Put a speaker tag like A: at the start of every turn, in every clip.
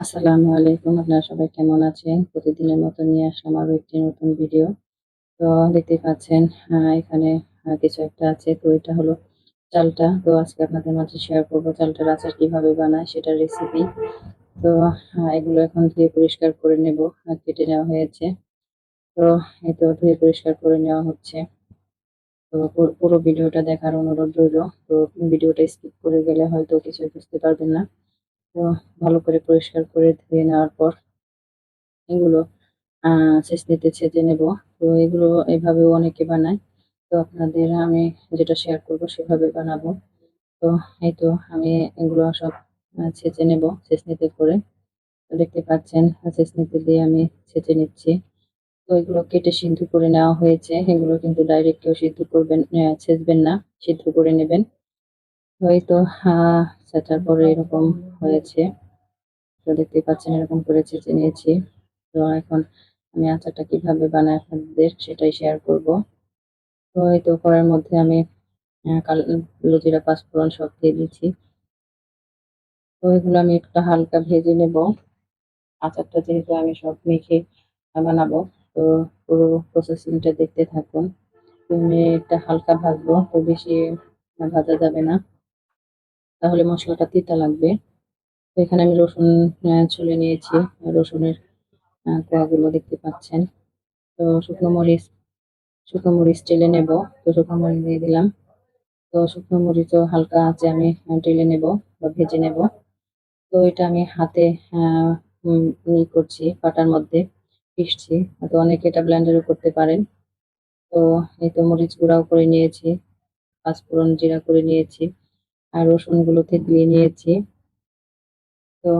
A: আসসালামু আলাইকুম। আপনারা সবাই কেমন আছেন? প্রতিদিনের মতো নিয়ে আসলাম আরও একটি নতুন ভিডিও। তো দেখতে পাচ্ছেন এখানে কিছু একটা আছে। তো এটা হলো চালটা। তো আজকে আপনাদের মাঝে শেয়ার করব চালটার আচার কীভাবে বানায় সেটার রেসিপি তো এগুলো এখন ধুয়ে পরিষ্কার করে নেব। কেটে নেওয়া হয়েছে। তো এই তো ধুয়ে পরিষ্কার করে নেওয়া হচ্ছে। তো পুরো- ভিডিওটা দেখার অনুরোধ রইল। তো ভিডিওটা স্কিপ করে গেলে হয়তো কিছু বুঝতে পারবেন না। ভালো করে পরিষ্কার করে ধুয়ে নেওয়ার পর এগুলো ছেঁচনিতে ছেঁচে নেব। তো এগুলো এভাবেও অনেকে বানায়। তো আপনাদের আমি যেটা শেয়ার করব সেভাবে বানাবো। তো এই তো আমি এগুলো সব ছেঁচে নেব ছেঁচনিতে করে। দেখতে পাচ্ছেন ছেঁচনিতে দিয়ে আমি ছেঁচে নিচ্ছি। তো এগুলো কেটে সিদ্ধ করে নেওয়া হয়েছে। এগুলো কিন্তু ডাইরেক্ট কেউ সিদ্ধ করবেন ছেঁচবেন না, সিদ্ধ করে নেবেন। তো এই তো আহ পরে এরকম হয়েছে। তো দেখতেই পাচ্ছেন, এরকম করে ছেঁচে নিয়েছি। তো এখন আমি আচারটা কীভাবে বানাই আপনাদের সেটাই শেয়ার করব। তো এই তো কড়াইয়ের মধ্যে আমি কালো জিরা পাঁচফোড়ন সব দিয়ে দিচ্ছি তো এগুলো আমি একটু হালকা ভেজে নেব। আচারটা যেহেতু আমি সব মেখে বানাবো, তো পুরো প্রসেসিংটা দেখতে থাকুন। আমি এটা হালকা ভাজবো, তো বেশি ভাজা যাবে না। তাহলে মশলাটা তিতা লাগবে। তো এখানে আমি রসুন ছুলে নিয়েছি। রসুনের কোয়াগুলো দেখতে পাচ্ছেন। তো শুকনো মরিচ শুকনো মরিচ টেলে নেব। তো শুকনো মরিচ দিয়ে দিলাম। তো শুকনো মরিচও হালকা আছে আমি টেলে নেব বা ভেজে নেব। তো এটা আমি হাতে ই করছি পাটার মধ্যে পিসছি তো অনেকে এটা ব্লেন্ডারও করতে পারেন। তো এই তো মরিচ গুঁড়াও করে নিয়েছি পাঁচফোড়ন জিরা করে নিয়েছি। আর রসুনগুলো থেতলিয়ে নিয়েছি। তো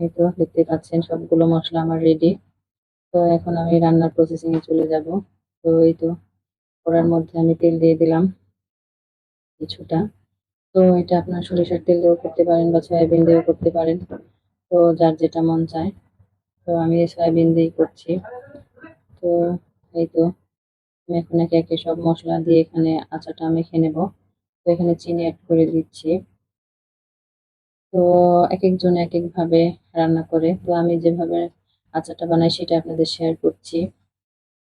A: এই তো দেখতে পাচ্ছেন সবগুলো মশলা আমার রেডি তো এখন আমি রান্নার প্রসেসিং এ চলে যাব। তো এই তো কড়ার মধ্যে আমি তেল দিয়ে দিলাম কিছুটা। তো এটা আপনার সরিষার তেল দিয়েও করতে পারেন বা সয়াবিন দিয়েও করতে পারেন। তো যার যেটা মন চায়। তো আমি সয়াবিন দিয়েই করছি। তো এই তো আমি এখন একে একে সব মশলা দিয়ে এখানে আচারটা মেখে নেব। তো এখানে চিনি অ্যাড করে দিচ্ছি। তো এক একজন এক এক ভাবে রান্না করে। তো আমি যেভাবে আচারটা বানাই সেটা আপনাদের শেয়ার করছি।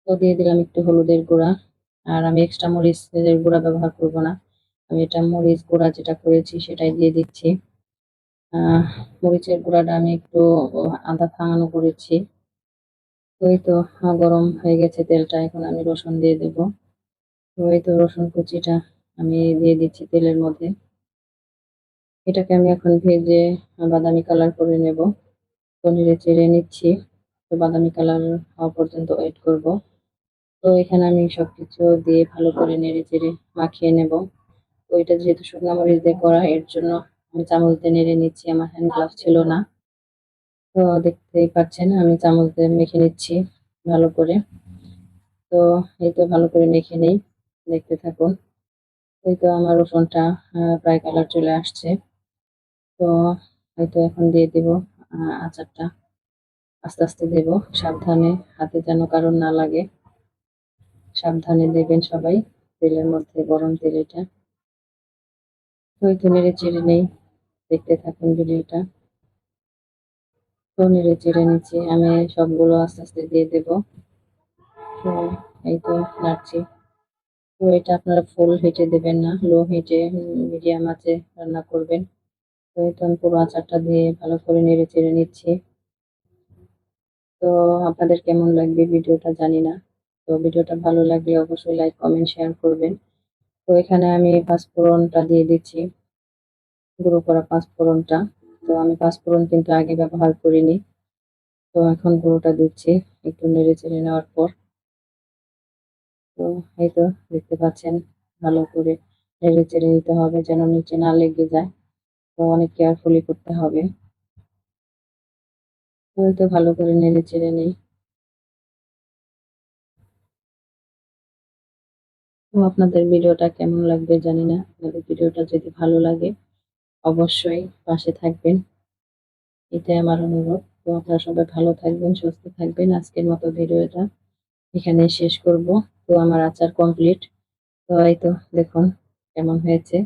A: তো দিয়ে দিলাম একটু হলুদের গুঁড়া। আর আমি এক্সট্রা মরিচের গুঁড়া ব্যবহার করব না। আমি এটা মরিচ গুঁড়া যেটা করেছি সেটাই দিয়ে দিচ্ছি। মরিচের গুঁড়াটা আমি একটু আদা ভাঙানো করেছি। ওই তো গরম হয়ে গেছে তেলটা। এখন আমি রসুন দিয়ে দেব। এই তো রসুন কুচিটা আমি দিয়ে দিচ্ছি তেলের মধ্যে। এটাকে আমি এখন ভেজে বাদামি কালার করে নেব। তো চেড়ে নিচ্ছি। তো বাদামি কালার হওয়া পর্যন্ত ওয়েট করব। তো এখানে আমি সবকিছু দিয়ে ভালো করে নেড়ে চেড়ে মাখিয়ে নেব। তো এটা যেহেতু শুকনো মরিচ দিয়ে করা, এর জন্য আমি চামচ দিয়ে নেড়ে নিচ্ছি। আমার হ্যান্ড গ্লাভ ছিল না। তো দেখতেই পাচ্ছেন, আমি চামচ দিয়ে মেখে নিচ্ছি ভালো করে। তো এই তো ভালো করে মেখে নেই। দেখতে থাকুন। এই তো আমার রসুনটা প্রায় কালার চলে আসছে। তো হয়তো এখন দিয়ে দেব আচারটা। আস্তে আস্তে দেব, সাবধানে, হাতে যেন কারণ না লাগে। সাবধানে দেবেন সবাই, তেলের মধ্যে, গরম তেল এটা। তো এই তো নেড়ে চেড়ে নেই, দেখতে থাকুন ভিডিওটা। তো নেড়ে চেড়ে নিচ্ছি, আমি সবগুলো আস্তে আস্তে দিয়ে দেব। তো এই তো নাড়ছি। তো এটা আপনারা ফুল হিটে দেবেন না, লো হিটে মিডিয়াম আছে, রান্না করবেন। তো তো আমি পুরো আচারটা দিয়ে ভালো করে নেড়ে চেড়ে নিচ্ছি। তো আপনাদের কেমন লাগবে ভিডিওটা জানি না, তো ভিডিওটা ভালো লাগলে অবশ্যই লাইক, কমেন্ট, শেয়ার করবেন। তো এখানে আমি পাঁচফোড়নটা দিয়ে দিচ্ছি, গুঁড়ো করা পাঁচফোড়নটা। তো আমি পাঁচফোড়ন কিন্তু আগে ব্যবহার করিনি, তো এখন গুঁড়োটা দিচ্ছি, একটু নেড়ে চেড়ে নেওয়ার পর। তো এই তো দেখতে পাচ্ছেন, ভালো করে নেড়ে চেড়ে নিতে হবে যেন নিচে না লেগে যায়। তো অনেক কেয়ারফুলি করতে হবে। তো ভালো করে নেড়ে চেড়ে নিই। তো আপনাদের ভিডিওটা কেমন লাগবে জানি না। আপনাদের ভিডিওটা যদি ভালো লাগে, অবশ্যই পাশে থাকবেন। এটাই আমার অনুরোধ। তো আপনারা সবাই ভালো থাকবেন, সুস্থ থাকবেন। আজকের মতো ভিডিওটা এখানেই শেষ করব। তো আমার আচার কমপ্লিট তো এই তো দেখুন কেমন হয়েছে।